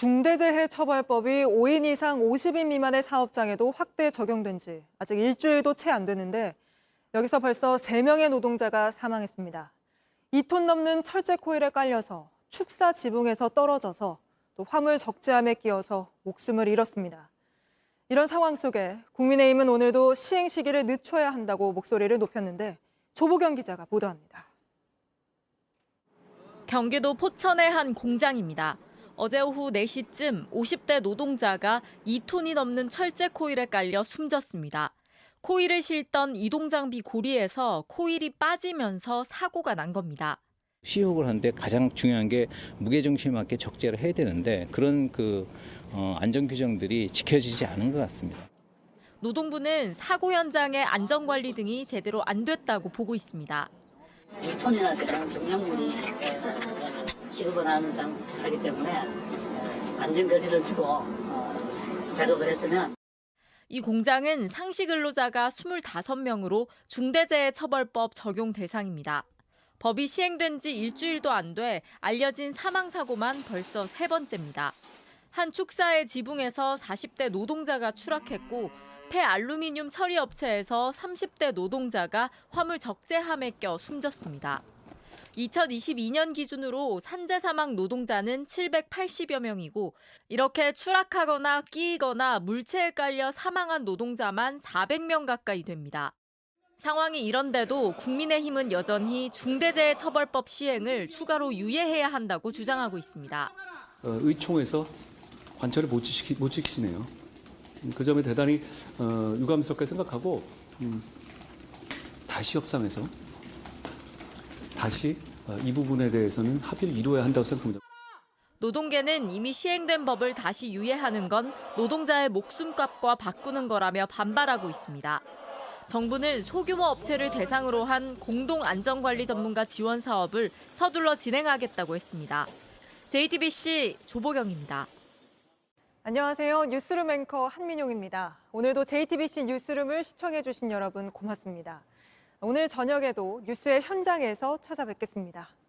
중대재해처벌법이 5인 이상 50인 미만의 사업장에도 확대 적용된 지 아직 일주일도 채안 됐는데 여기서 벌써 3명의 노동자가 사망했습니다. 2톤 넘는 철제 코일에 깔려서 축사 지붕에서 떨어져서 또 화물 적재함에 끼어서 목숨을 잃었습니다. 이런 상황 속에 국민의힘은 오늘도 시행 시기를 늦춰야 한다고 목소리를 높였는데 조보경 기자가 보도합니다. 경기도 포천의 한 공장입니다. 어제 오후 4시쯤 50대 노동자가 2톤이 넘는 철제 코일에 깔려 숨졌습니다. 코일을 실던 이동장비 고리에서 코일이 빠지면서 사고가 난 겁니다. 시혹을 하는데 가장 중요한 게 무게중심에 맞게 적재를 해야 되는데 그런 그 어, 안전 규정들이 지켜지지 않은 것 같습니다. 노동부는 사고 현장의 안전 관리 등이 제대로 안 됐다고 보고 있습니다. 2톤이나 되는 종량물이 어, 취급을 하는 장사기 때문에 어, 안전거리를 두고 어, 작업을 했으면 이 공장은 상시 근로자가 25명으로 중대재해처벌법 적용 대상입니다. 법이 시행된 지 일주일도 안 돼 알려진 사망 사고만 벌써 세 번째입니다. 한 축사의 지붕에서 40대 노동자가 추락했고 폐알루미늄 처리 업체에서 30대 노동자가 화물 적재함에 껴 숨졌습니다. 2022년 기준으로 산재 사망 노동자는 780여 명이고 이렇게 추락하거나 끼이거나 물체에 깔려 사망한 노동자만 400명 가까이 됩니다. 상황이 이런데도 국민의힘은 여전히 중대재해처벌법 시행을 추가로 유예해야 한다고 주장하고 있습니다. 어, 의총에서 관철을 못, 지키, 못 지키시네요. 음, 그 점에 대단히 어, 유감스럽게 생각하고 음, 다시 협상해서 다시 어, 이 부분에 대해서는 합의를 이루어야 한다고 생각합니다. 노동계는 이미 시행된 법을 다시 유예하는 건 노동자의 목숨값과 바꾸는 거라며 반발하고 있습니다. 정부는 소규모 업체를 대상으로 한 공동 안전관리 전문가 지원 사업을 서둘러 진행하겠다고 했습니다. JTBC 조보경입니다. 안녕하세요. 뉴스룸 앵커 한민용입니다. 오늘도 JTBC 뉴스룸을 시청해 주신 여러분 고맙습니다. 오늘 저녁에도 뉴스의 현장에서 찾아뵙겠습니다.